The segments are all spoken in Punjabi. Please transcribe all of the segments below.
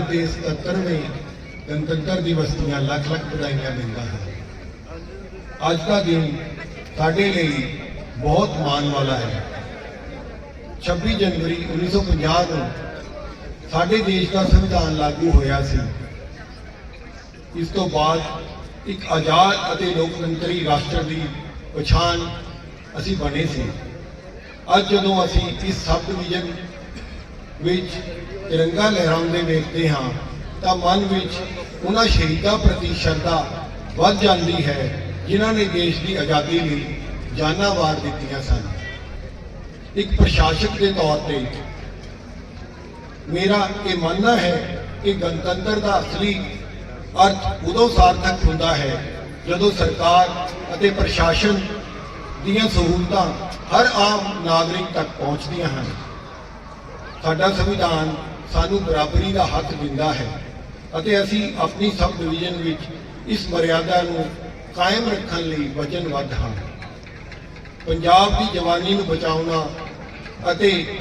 ਭਾਰਤ ਦੇ 77ਵੇਂ ਗਣਤੰਤਰ ਦਿਵਸ ਦੀਆਂ ਲੱਖ ਲੱਖ ਵਧਾਈਆਂ ਦਿੰਦਾ ਹਾਂ। ਅੱਜ ਦਾ ਦਿਨ ਸਾਡੇ ਲਈ ਬਹੁਤ ਮਾਣ ਵਾਲਾ ਹੈ। 26 ਜਨਵਰੀ 1950 ਨੂੰ ਸਾਡੇ ਦੇਸ਼ ਦਾ ਸੰਵਿਧਾਨ ਲਾਗੂ ਹੋਇਆ ਸੀ। ਇਸ ਤੋਂ ਬਾਅਦ ਇੱਕ ਆਜ਼ਾਦ ਅਤੇ ਲੋਕਤੰਤਰੀ ਰਾਸ਼ਟਰ ਦੀ ਪਛਾਣ ਅਸੀਂ ਬਣੇ ਸੀ। ਅੱਜ ਜਦੋਂ ਅਸੀਂ ਇਸ ਸਬ ਡਿਵੀਜ਼ਨ ਵਿੱਚ ਤਿਰੰਗਾ ਲਹਿਰਾਉਂਦੇ ਵੇਖਦੇ ਹਾਂ, ਤਾਂ ਮਨ ਵਿੱਚ ਉਹਨਾਂ ਸ਼ਹੀਦਾਂ ਪ੍ਰਤੀ ਸ਼ਰਧਾ ਵੱਧ ਜਾਂਦੀ ਹੈ, ਜਿਨ੍ਹਾਂ ਨੇ ਦੇਸ਼ ਦੀ ਆਜ਼ਾਦੀ ਲਈ ਜਾਨਾਂ ਵਾਰ ਦਿੱਤੀਆਂ ਸਨ। ਇੱਕ ਪ੍ਰਸ਼ਾਸਕ ਦੇ ਤੌਰ ਤੇ ਮੇਰਾ ਇਹ ਮੰਨਣਾ ਹੈ ਕਿ ਗਣਤੰਤਰ ਦਾ ਅਸਲੀ ਅਰਥ ਉਦੋਂ ਸਾਰਥਕ ਹੁੰਦਾ ਹੈ, ਜਦੋਂ ਸਰਕਾਰ ਅਤੇ ਪ੍ਰਸ਼ਾਸਨ ਦੀਆਂ ਸਹੂਲਤਾਂ ਹਰ ਆਮ ਨਾਗਰਿਕ ਤੱਕ ਪਹੁੰਚਦੀਆਂ ਹਨ। ਸਾਡਾ ਸੰਵਿਧਾਨ ਸਾਨੂੰ ਬਰਾਬਰੀ ਦਾ ਹੱਕ ਦਿੰਦਾ ਹੈ ਅਤੇ ਅਸੀਂ ਆਪਣੀ ਸਬ ਡਿਵੀਜ਼ਨ ਵਿੱਚ ਇਸ ਮਰਿਆਦਾ ਨੂੰ ਕਾਇਮ ਰੱਖਣ ਲਈ ਵਚਨਬੱਧ ਹਾਂ। ਪੰਜਾਬ ਦੀ ਜਵਾਨੀ ਨੂੰ ਬਚਾਉਣਾ ਅਤੇ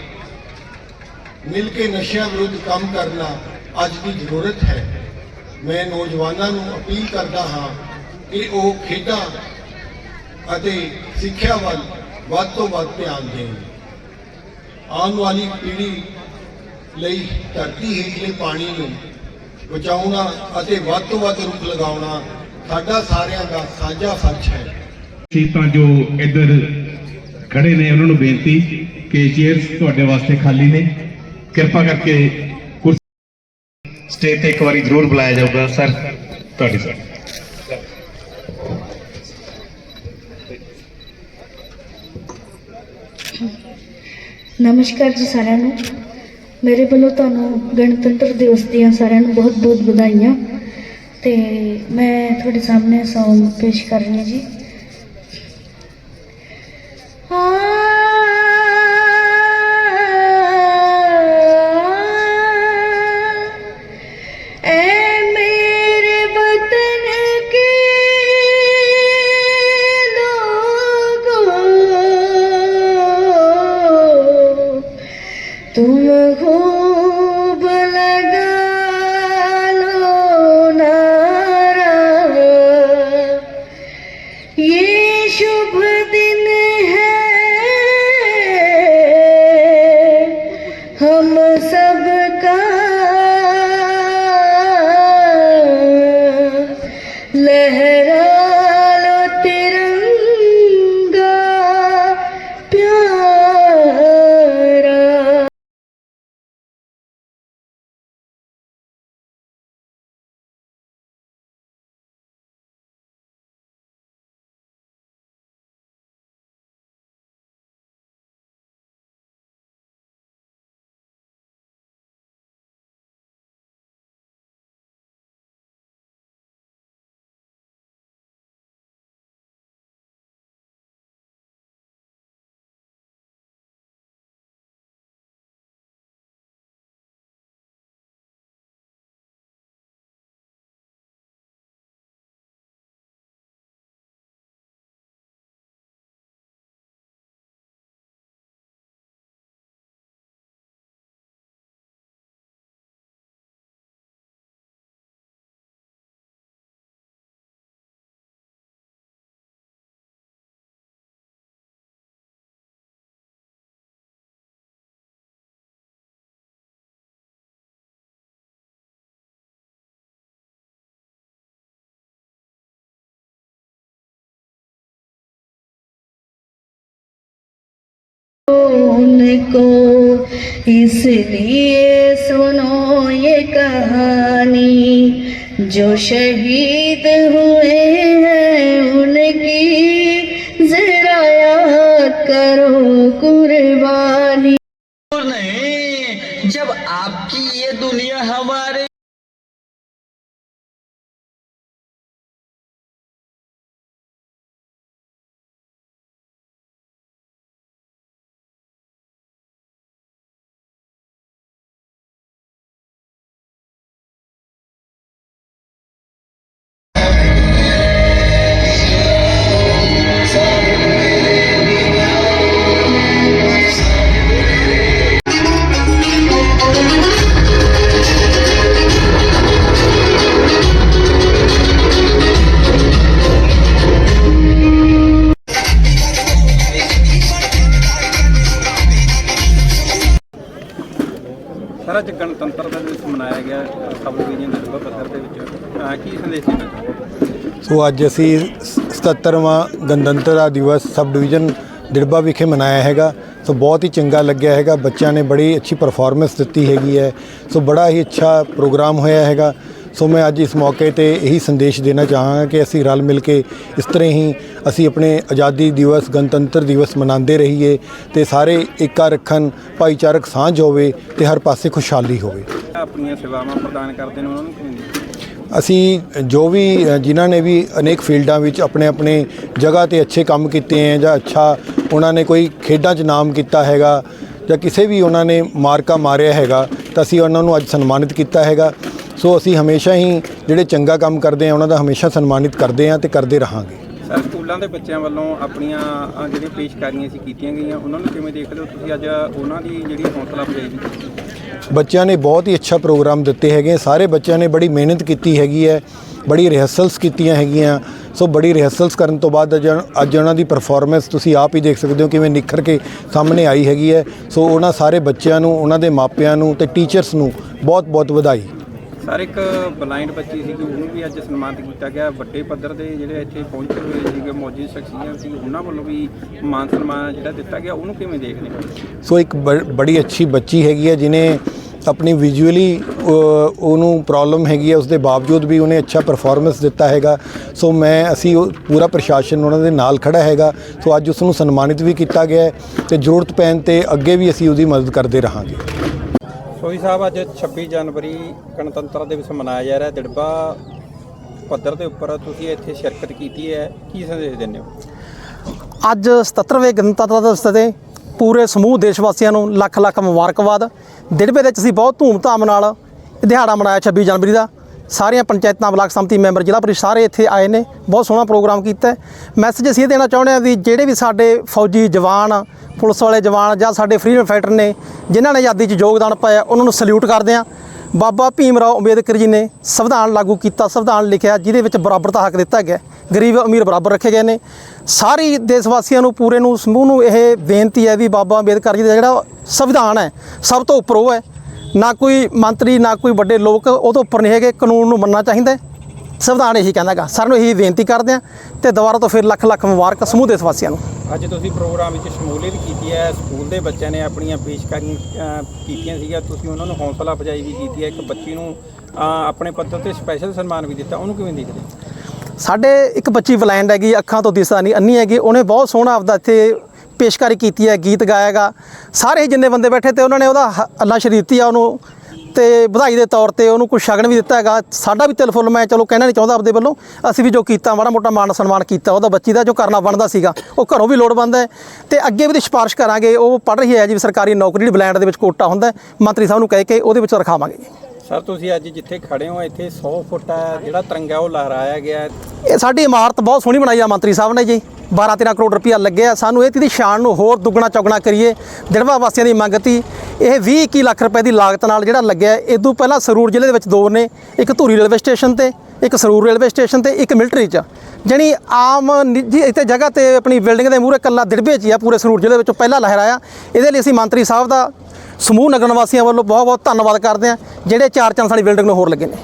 ਮਿਲ ਕੇ ਨਸ਼ਿਆਂ ਵਿਰੁੱਧ ਕੰਮ ਕਰਨਾ ਅੱਜ ਦੀ ਜ਼ਰੂਰਤ ਹੈ। ਮੈਂ ਨੌਜਵਾਨਾਂ ਨੂੰ ਅਪੀਲ ਕਰਦਾ ਹਾਂ ਕਿ ਉਹ ਖੇਡਾਂ ਅਤੇ ਸਿੱਖਿਆ ਵੱਲ ਵੱਧ ਤੋਂ ਵੱਧ ਧਿਆਨ ਦੇਣ। ਆਉਣ ਵਾਲੀ ਪੀੜ੍ਹੀ ਲਈ ਧਰਤੀ ਹੇਠਲੇ ਪਾਣੀ ਨੂੰ ਬਚਾਉਣਾ ਅਤੇ ਵੱਧ ਤੋਂ ਵੱਧ ਰੁੱਖ ਲਗਾਉਣਾ ਸਾਡਾ ਸਾਰਿਆਂ ਦਾ ਸਾਂਝਾ ਫਰਜ਼ ਹੈ। ਸੀ ਤਾਂ ਜੋ ਇੱਧਰ ਖੜੇ ਨੇ ਉਹਨਾਂ ਨੂੰ ਬੇਨਤੀ ਕਿ ਚੇਅਰਸ ਤੁਹਾਡੇ ਵਾਸਤੇ ਖਾਲੀ ਨੇ। ਕਿਰਪਾ ਕਰਕੇ ਕੁਰਸੀ ਸਟੇਜ ਤੇ ਇੱਕ ਵਾਰੀ ਜ਼ਰੂਰ ਬੁਲਾਇਆ ਜਾਊਗਾ। ਸਰ ਤੁਹਾਡੀ ਸਰ। ਨਮਸਕਾਰ ਜੀ ਸਾਰਿਆਂ ਨੂੰ। ਮੇਰੇ ਵੱਲੋਂ ਤੁਹਾਨੂੰ ਗਣਤੰਤਰ ਦਿਵਸ ਦੀਆਂ ਸਾਰਿਆਂ ਨੂੰ ਬਹੁਤ-ਬਹੁਤ ਵਧਾਈਆਂ ਤੇ ਮੈਂ ਤੁਹਾਡੇ ਸਾਹਮਣੇ ਸੌਂਗ ਪੇਸ਼ ਕਰ ਰਹੀ ਹਾਂ ਜੀ। হুম उनको इसलिए सुनो ये कहानी। जो शहीद हुए हैं उनकी जरा याद करो कुर्बानी। ਸਰ ਦਿਵਸ ਮਨਾਇਆ ਗਿਆ ਸਬ ਡਿਵੀਜ਼ਨ ਦੇ ਪੱਧਰ ਦੇ ਵਿੱਚ, ਅਹ, ਕੀ ਸੰਦੇਸ਼ ਦੇਣਾ ਚਾਹੁੰਦੇ ਸੋ ਅੱਜ ਅਸੀਂ 77ਵਾਂ ਗਣਤੰਤਰ ਦਿਵਸ ਸਬ ਡਿਵੀਜ਼ਨ ਦਿੜਬਾ ਵਿਖੇ ਮਨਾਇਆ ਹੈਗਾ। ਸੋ ਬਹੁਤ ਹੀ ਚੰਗਾ ਲੱਗਿਆ ਹੈਗਾ। ਬੱਚਿਆਂ ਨੇ ਬੜੀ ਅੱਛੀ ਪਰਫਾਰਮੈਂਸ ਦਿੱਤੀ ਹੈਗੀ ਹੈ। ਸੋ ਬੜਾ ਹੀ ਅੱਛਾ ਪ੍ਰੋਗਰਾਮ ਹੋਇਆ ਹੈਗਾ। ਸੋ ਮੈਂ ਅੱਜ ਇਸ ਮੌਕੇ ਤੇ ਇਹੀ ਸੰਦੇਸ਼ ਦੇਣਾ ਚਾਹਾਂਗਾ ਕਿ ਅਸੀਂ ਰਲ ਮਿਲ ਕੇ ਇਸ ਤਰ੍ਹਾਂ ਹੀ ਅਸੀਂ ਆਪਣੇ ਆਜ਼ਾਦੀ ਦਿਵਸ, ਗਣਤੰਤਰ ਦਿਵਸ ਮਨਾਉਂਦੇ ਰਹੀਏ ਤੇ ਸਾਰੇ ਏਕਾ ਰੱਖਣ ਭਾਈਚਾਰਕ ਸਾਂਝ ਹੋਵੇ ਤੇ ਹਰ ਪਾਸੇ ਖੁਸ਼ਹਾਲੀ ਹੋਵੇ। ਆਪਣੀਆਂ ਸੇਵਾਵਾਂ ਪ੍ਰਦਾਨ ਕਰਦੇ ਨੇ ਉਹਨਾਂ ਨੂੰ ਕਿਵੇਂ? ਅਸੀਂ ਜੋ ਵੀ ਜਿਨ੍ਹਾਂ ਨੇ ਵੀ ਅਨੇਕ ਫੀਲਡਾਂ ਵਿੱਚ ਆਪਣੇ ਆਪਣੇ ਜਗ੍ਹਾ ਤੇ ਅੱਛੇ ਕੰਮ ਕੀਤੇ ਹੈ ਜਾਂ ਅੱਛਾ ਉਹਨਾਂ ਨੇ ਕੋਈ ਖੇਡਾਂ 'ਚ ਨਾਮ ਕੀਤਾ ਹੈਗਾ ਜਾਂ ਕਿਸੇ ਵੀ ਉਹਨਾਂ ਨੇ ਮਾਰਕਾ ਮਾਰਿਆ ਹੈਗਾ ਤਾਂ ਅਸੀਂ ਉਹਨਾਂ ਨੂੰ ਅੱਜ ਸਨਮਾਨਿਤ ਕੀਤਾ ਹੈਗਾ। ਸੋ ਅਸੀਂ ਹਮੇਸ਼ਾ ਹੀ ਜਿਹੜੇ ਚੰਗਾ ਕੰਮ ਕਰਦੇ ਆ ਉਹਨਾਂ ਦਾ ਹਮੇਸ਼ਾ ਸਨਮਾਨਿਤ ਕਰਦੇ ਆ ਤੇ ਕਰਦੇ ਰਹਾਂਗੇ। ਸਕੂਲਾਂ ਦੇ ਬੱਚਿਆਂ ਵੱਲੋਂ ਆਪਣੀਆਂ ਅਹ, ਜਿਹੜੀਆਂ ਪੇਸ਼ਕਾਰੀਆਂ ਸੀ ਕੀਤੀਆਂ ਗਈਆਂ ਉਹਨਾਂ ਨੂੰ ਕਿਵੇਂ ਦੇਖਦੇ ਹੋ ਤੁਸੀਂ ਅੱਜ ਉਹਨਾਂ ਦੀ ਜਿਹੜੀ ਹੌਸਲਾ ਅਫਜ਼ਾਈ ਵੀ ਕੀਤੀ ਬੱਚਿਆਂ ਨੇ ਬਹੁਤ ਹੀ ਅੱਛਾ ਪ੍ਰੋਗਰਾਮ ਦਿੱਤੇ ਹੈਗੇ ਸਾਰੇ ਬੱਚਿਆਂ ਨੇ ਬੜੀ ਮਿਹਨਤ ਕੀਤੀ ਹੈਗੀ ਹੈ ਬੜੀ ਰਿਹਰਸਲਸ ਕੀਤੀਆਂ ਹੈਗੀਆਂ। ਸੋ ਬੜੀ ਰਿਹਰਸਲਸ ਕਰਨ ਤੋਂ ਬਾਅਦ ਅੱਜ ਅੱਜ ਉਹਨਾਂ ਦੀ ਪਰਫਾਰਮੈਂਸ ਤੁਸੀਂ ਆਪ ਹੀ ਦੇਖ ਸਕਦੇ ਹੋ ਕਿਵੇਂ ਨਿਖਰ ਕੇ ਸਾਹਮਣੇ ਆਈ ਹੈਗੀ ਹੈ। ਸੋ ਉਹਨਾਂ ਸਾਰੇ ਬੱਚਿਆਂ ਨੂੰ ਉਹਨਾਂ ਦੇ ਮਾਪਿਆਂ ਨੂੰ ਤੇ ਟੀਚਰਸ ਨੂੰ ਬਹੁਤ ਬਹੁਤ ਵਧਾਈ। ਸਰ, ਇੱਕ ਬਲਾਈਂਡ ਬੱਚੀ ਸੀ ਉਹਨੂੰ ਵੀ ਅੱਜ ਸਨਮਾਨਿਤ ਕੀਤਾ ਗਿਆ। ਵੱਡੇ ਪੱਧਰ ਦੇ ਜਿਹੜੇ ਇੱਥੇ ਪਹੁੰਚੇ ਹੋਏ ਸੀਗੇ, ਮੌਜੂਦ ਸ਼ਖਸੀਅਤ ਸੀ ਉਹਨਾਂ ਵੱਲੋਂ ਵੀ ਮਾਨ ਸਨਮਾਨ ਜਿਹੜਾ ਦਿੱਤਾ ਗਿਆ। ਉਹਨੂੰ ਕਿਵੇਂ ਦੇਖਦੇ ਹੋ? ਸੋ, ਇੱਕ ਬੜੀ ਅੱਛੀ ਬੱਚੀ ਹੈਗੀ ਹੈ ਜਿਨੇ ਆਪਣੀ ਵਿਜ਼ੂਅਲੀ ਉਹਨੂੰ ਪ੍ਰੋਬਲਮ ਹੈਗੀ ਹੈ ਉਸ ਦੇ ਬਾਵਜੂਦ ਵੀ ਉਹਨੇ ਅੱਛਾ ਪਰਫਾਰਮੈਂਸ ਦਿੱਤਾ ਹੈਗਾ। ਸੋ, ਮੈਂ, ਅਸੀਂ ਉਹ ਪੂਰਾ ਪ੍ਰਸ਼ਾਸਨ ਉਹਨਾਂ ਦੇ ਨਾਲ ਖੜਾ ਹੈਗਾ। ਸੋ, ਅੱਜ ਉਸ ਨੂੰ ਸਨਮਾਨਿਤ ਵੀ ਕੀਤਾ ਗਿਆ ਹੈ ਤੇ ਜ਼ਰੂਰਤ ਪੈਣ ਤੇ ਅੱਗੇ ਵੀ ਅਸੀਂ ਉਹਦੀ ਮਦਦ ਕਰਦੇ ਰਹਾਂਗੇ। ਸੋਈ ਸਾਹਿਬ ਅੱਜ 26 ਜਨਵਰੀ ਗਣਤੰਤਰ ਦਿਵਸ ਮਨਾਇਆ ਜਾ ਰਿਹਾ। ਦਿੜਬਾ ਪੱਧਰ ਦੇ ਉੱਪਰ ਤੁਸੀਂ ਇੱਥੇ ਸ਼ਿਰਕਤ ਕੀਤੀ ਹੈ। ਕੀ ਸੰਦੇਸ਼ ਦਿੰਦੇ ਹੋ? ਅੱਜ 77ਵੇਂ ਗਣਤੰਤਰ ਦਿਵਸ ਤੇ ਪੂਰੇ ਸਮੂਹ ਦੇਸ਼ ਵਾਸੀਆਂ ਨੂੰ ਲੱਖ ਲੱਖ ਮੁਬਾਰਕਬਾਦ। ਦਿੜਬੇ ਦੇ ਵਿੱਚ ਅਸੀਂ ਬਹੁਤ ਧੂਮਧਾਮ ਨਾਲ ਦਿਹਾੜਾ ਮਨਾਇਆ 26 ਜਨਵਰੀ ਦਾ। ਸਾਰੀਆਂ ਪੰਚਾਇਤਾਂ, ਬਲਾਕ ਸੰਮਤੀ ਮੈਂਬਰ, ਜ਼ਿਲ੍ਹਾ ਪਰਿਸ਼ਦ ਸਾਰੇ ਇੱਥੇ ਆਏ ਨੇ। ਬਹੁਤ ਸੋਹਣਾ ਪ੍ਰੋਗਰਾਮ ਕੀਤਾ ਮੈਸੇਜ ਅਸੀਂ ਇਹ ਦੇਣਾ ਚਾਹੁੰਦੇ ਹਾਂ ਵੀ ਜਿਹੜੇ ਵੀ ਸਾਡੇ ਫੌਜੀ ਜਵਾਨ ਪੁਲਿਸ ਵਾਲੇ ਜਵਾਨ ਜਾਂ ਸਾਡੇ ਫਰੀडम ਫਾਈਟਰ ਨੇ, ਜਿਨ੍ਹਾਂ ਨੇ ਆਜ਼ਾਦੀ 'ਚ ਯੋਗਦਾਨ ਪਾਇਆ, ਉਹਨਾਂ ਨੂੰ ਸਲੂਟ ਕਰਦੇ ਹਾਂ। ਬਾਬਾ ਭੀਮ ਰਾਓ ਅੰਬੇਦਕਰ ਜੀ ਨੇ ਸੰਵਿਧਾਨ ਲਾਗੂ ਕੀਤਾ, ਸੰਵਿਧਾਨ ਲਿਖਿਆ, ਜਿਹਦੇ ਵਿੱਚ ਬਰਾਬਰ ਦਾ ਹੱਕ ਦਿੱਤਾ ਗਿਆ ਗਰੀਬ ਅਮੀਰ ਬਰਾਬਰ ਰੱਖੇ ਗਏ ਨੇ। ਸਾਰੀ ਦੇਸ਼ ਵਾਸੀਆਂ ਨੂੰ, ਪੂਰੇ ਨੂੰ, ਸਮੂਹ ਨੂੰ ਇਹ ਬੇਨਤੀ ਹੈ ਵੀ ਬਾਬਾ ਅੰਬੇਦਕਰ ਜੀ ਦਾ ਜਿਹੜਾ ਸੰਵਿਧਾਨ ਹੈ, ਸਭ ਤੋਂ ਉੱਪਰ ਉਹ ਹੈ। ਨਾ ਕੋਈ ਮੰਤਰੀ, ਨਾ ਕੋਈ ਵੱਡੇ ਲੋਕ ਉਹ ਤੋਂ ਉੱਪਰ ਨਹੀਂ ਹੈਗੇ, ਕਾਨੂੰਨ ਨੂੰ ਮੰਨਣਾ ਚਾਹੀਦਾ ਸੰਵਿਧਾਨ ਇਹੀ ਕਹਿੰਦਾਗਾ ਸਾਰਿਆਂ ਨੂੰ ਇਹੀ ਬੇਨਤੀ ਕਰਦੇ ਆ ਤੇ ਦੁਬਾਰਾ ਤੋਂ ਫਿਰ ਲੱਖ ਲੱਖ ਮੁਬਾਰਕ ਸਮੂਹ ਦੇਸ਼ ਵਾਸੀਆਂ ਨੂੰ ਅੱਜ ਤੁਸੀਂ ਪ੍ਰੋਗਰਾਮ ਵਿੱਚ ਸ਼ਮੂਲੀਅਤ ਕੀਤੀ ਹੈ ਸਕੂਲ ਦੇ ਬੱਚਿਆਂ ਨੇ ਆਪਣੀਆਂ ਪੇਸ਼ਕਾਰੀਆਂ ਕੀਤੀਆਂ ਸੀਗੀਆਂ ਤੁਸੀਂ ਉਹਨਾਂ ਨੂੰ ਹੌਸਲਾ ਅਫਜ਼ਾਈ ਵੀ ਕੀਤੀ ਹੈ ਇੱਕ ਬੱਚੀ ਨੂੰ ਆਪਣੇ ਪੱਧਰ ਤੇ ਸਪੈਸ਼ਲ ਸਨਮਾਨ ਵੀ ਦਿੱਤਾ ਉਹਨੂੰ ਕਿਵੇਂ ਦੇਖਦੇ? ਸਾਡੇ ਇੱਕ ਬੱਚੀ ਬਲਾਈਂਡ ਹੈਗੀ ਅੱਖਾਂ ਤੋਂ ਦਿਸਦਾ ਨਹੀਂ ਅੰਨੀ ਹੈਗੀ ਉਹਨੇ ਬਹੁਤ ਸੋਹਣਾ ਆਪਦਾ ਇੱਥੇ ਪੇਸ਼ਕਾਰੀ ਕੀਤੀ ਹੈ ਗੀਤ ਗਾਇਆਗਾ ਸਾਰੇ ਜਿੰਨੇ ਬੰਦੇ ਬੈਠੇ ਤੇ ਉਹਨਾਂ ਨੇ ਉਹਦਾ ਅੱਲਾ ਸ਼ਰੀਰ ਦਿੱਤੀ ਆ ਉਹਨੂੰ ਤੇ ਵਧਾਈ ਦੇ ਤੌਰ ਤੇ ਉਹਨੂੰ ਕੁਝ ਸ਼ਗਨ ਵੀ ਦਿੱਤਾ ਹੈਗਾ। ਸਾਡਾ ਵੀ ਤਿਲ ਫੁੱਲ, ਮੈਂ ਚਲੋ ਕਹਿਣਾ ਨਹੀਂ ਚਾਹੁੰਦਾ ਆਪਦੇ ਵੱਲੋਂ। ਅਸੀਂ ਵੀ ਜੋ ਕੀਤਾ, ਮਾੜਾ ਮੋਟਾ ਮਾਨ ਸਨਮਾਨ ਕੀਤਾ, ਉਹਦਾ ਬੱਚੀ ਦਾ ਜੋ ਕਰਨਾ ਬਣਦਾ ਸੀਗਾ, ਉਹ ਘਰੋਂ ਵੀ ਲੋੜਵੰਦ ਹੈ। ਤੇ ਅੱਗੇ ਵੀ ਦੀ ਸਿਫਾਰਿਸ਼ ਕਰਾਂਗੇ, ਉਹ ਪੜ੍ਹ ਰਹੀ ਹੈ ਜੀ ਸਰਕਾਰੀ ਨੌਕਰੀ ਜਿਹੜੀ ਬਲੈਂਡ ਦੇ ਵਿੱਚ ਕੋਟਾ ਹੁੰਦਾ ਮੰਤਰੀ ਸਾਹਿਬ ਨੂੰ ਕਹਿ ਕੇ ਉਹਦੇ ਵਿੱਚ ਰਖਾਵਾਂਗੇ। ਸਰ, ਤੁਸੀਂ ਅੱਜ ਜਿੱਥੇ ਖੜੇ ਹੋ, ਇੱਥੇ 100 ਫੁੱਟ ਜਿਹੜਾ ਤਿਰੰਗਾ ਉਹ ਲਹਿਰਾਇਆ ਗਿਆ। ਇਹ ਸਾਡੀ ਇਮਾਰਤ ਬਹੁਤ ਸੋਹਣੀ ਬਣਾਈ ਆ, ਮੰਤਰੀ ਸਾਹਿਬ ਨੇ ਜੀ। 12 13 ਕਰੋੜ ਰੁਪਇਆ ਲੱਗਿਆ। ਸਾਨੂੰ ਇਹ ਦੀ ਸ਼ਾਨ ਨੂੰ ਹੋਰ ਦੁੱਗਣਾ ਚੌਗਣਾ ਕਰੀਏ। ਦਿੜਵਾ ਵਾਸੀਆਂ ਦੀ ਮੰਗ ਤੀ। ਇਹ 20 21 ਲੱਖ ਰੁਪਏ ਦੀ ਲਾਗਤ ਨਾਲ ਜਿਹੜਾ ਲੱਗਿਆ ਇਸ ਤੋਂ ਪਹਿਲਾਂ ਸਰੂਰ ਜ਼ਿਲ੍ਹੇ ਦੇ ਵਿੱਚ ਦੋ ਨੇ। ਇੱਕ ਧੂਰੀ ਰੇਲਵੇ ਸਟੇਸ਼ਨ ਤੇ, ਇੱਕ ਸਰੂਰ ਰੇਲਵੇ ਸਟੇਸ਼ਨ ਤੇ, ਇੱਕ ਮਿਲਟਰੀ 'ਚ। ਜਣੀ ਆਮ ਨਿੱਜੀ ਇੱਥੇ ਜਗ੍ਹਾ ਤੇ ਆਪਣੀ ਬਿਲਡਿੰਗ ਦੇ ਮੂਹਰੇ ਕੱਲਾ ਦਿੜਬੇ 'ਚ ਆ, ਪੂਰੇ ਸਰੂਰ ਜ਼ਿਲ੍ਹੇ ਵਿੱਚੋਂ ਪਹਿਲਾ ਲਹਿਰਾਇਆ। ਇਹਦੇ ਲਈ ਅਸੀਂ ਮੰਤਰੀ ਸਾਹਿਬ ਦਾ ਸਮੂਹ ਨਗਰ ਨਿਵਾਸੀਆਂ ਵੱਲੋਂ ਬਹੁਤ ਬਹੁਤ ਧੰਨਵਾਦ ਕਰਦੇ ਹਾਂ, ਜਿਹੜੇ ਚਾਰ ਚੰਦ ਵਾਲੀ ਬਿਲਡਿੰਗ ਨੂੰ ਹੋਰ ਲੱਗੇ ਨੇ।